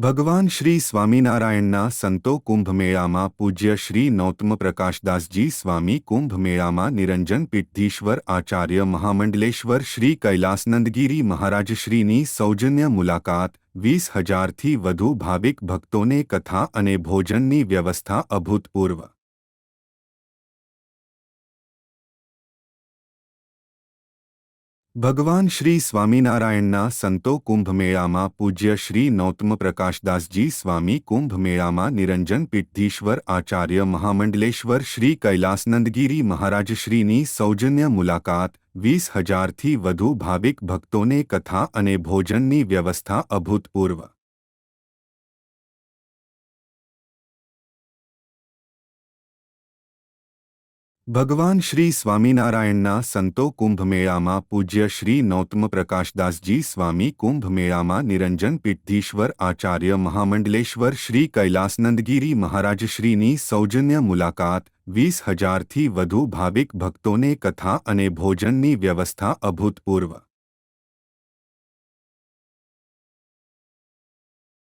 ભગવાન શ્રી સ્વામિનારાયણના સંતો કુંભમેળામાં પૂજ્ય શ્રી નૌતમ પ્રકાશદાસજી સ્વામી કુંભમેળામાં નિરંજન પીઠધીશ્વર આચાર્ય મહામંડલેશ્વર શ્રી કૈલાસનંદગીરી મહારાજશ્રીની સૌજન્ય મુલાકાત, વીસ હજારથી વધુ ભાવિક ભક્તોને કથા અને ભોજનની વ્યવસ્થા અભૂતપૂર્વ. ભગવાન શ્રી સ્વામિનારાયણના સંતો કુંભમેળામાં પૂજ્ય શ્રી નૌતમ પ્રકાશદાસજી સ્વામી કુંભમેળામાં નિરંજન પીઠધીશ્વર આચાર્ય મહામંડલેશ્વર શ્રી કૈલાસનંદગીરી મહારાજશ્રીની સૌજન્ય મુલાકાત, વીસ હજારથી વધુ ભાવિક ભક્તોને કથા અને ભોજનની વ્યવસ્થા અભૂતપૂર્વ. ભગવાન શ્રી સ્વામિનારાયણના સંતો કુંભમેળામાં પૂજ્ય શ્રી નૌતમ પ્રકાશદાસજી સ્વામી કુંભમેળામાં નિરંજન પીઠધીશ્વર આચાર્ય મહામંડલેશ્વર શ્રી કૈલાસનંદગીરી મહારાજશ્રીની સૌજન્ય મુલાકાત, વીસ હજારથી વધુ ભાવિક ભક્તોને કથા અને ભોજનની વ્યવસ્થા અભૂતપૂર્વ.